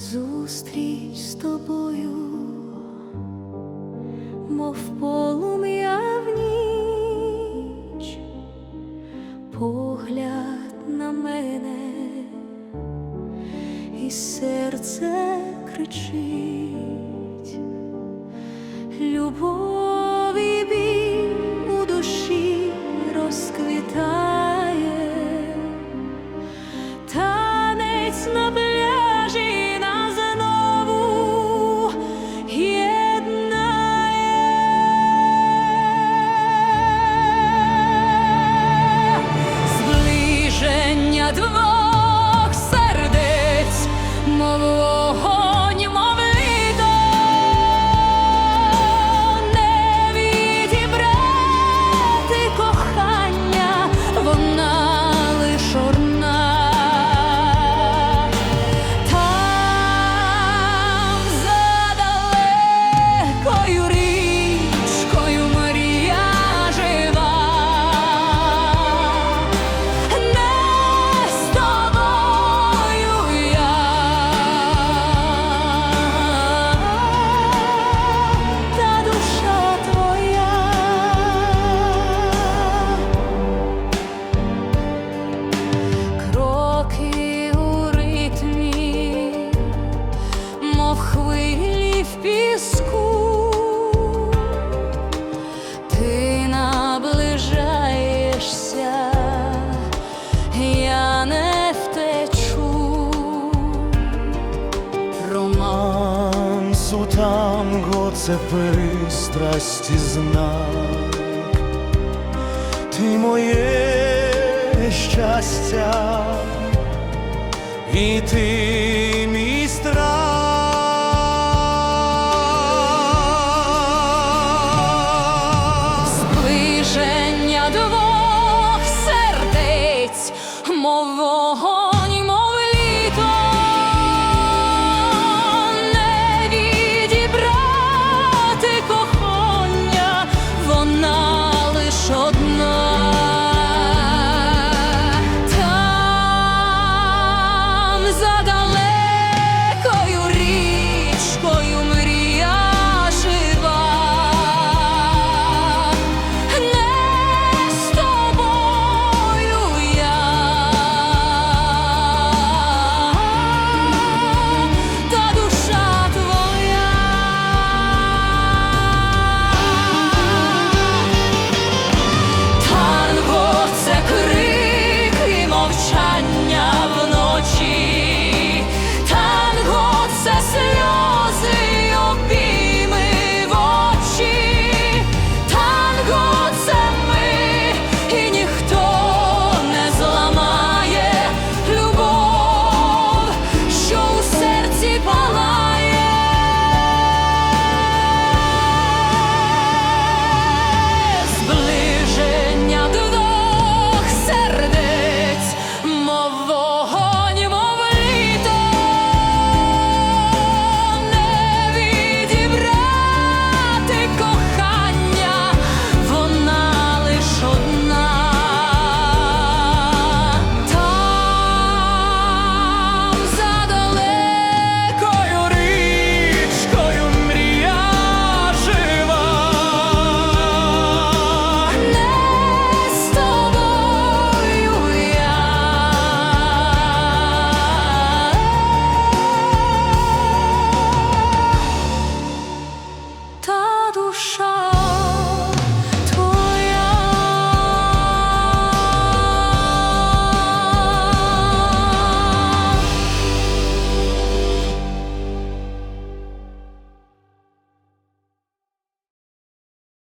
Зустріч з тобою, мов полум'я в ніч, погляд на мене, і серце кричить, любов і біль у душі розквітає. Танець на мов Романсу танго це пристрасті знак, ти моє щастя, і ти мій страх. Зближення двох сердець мового. shot.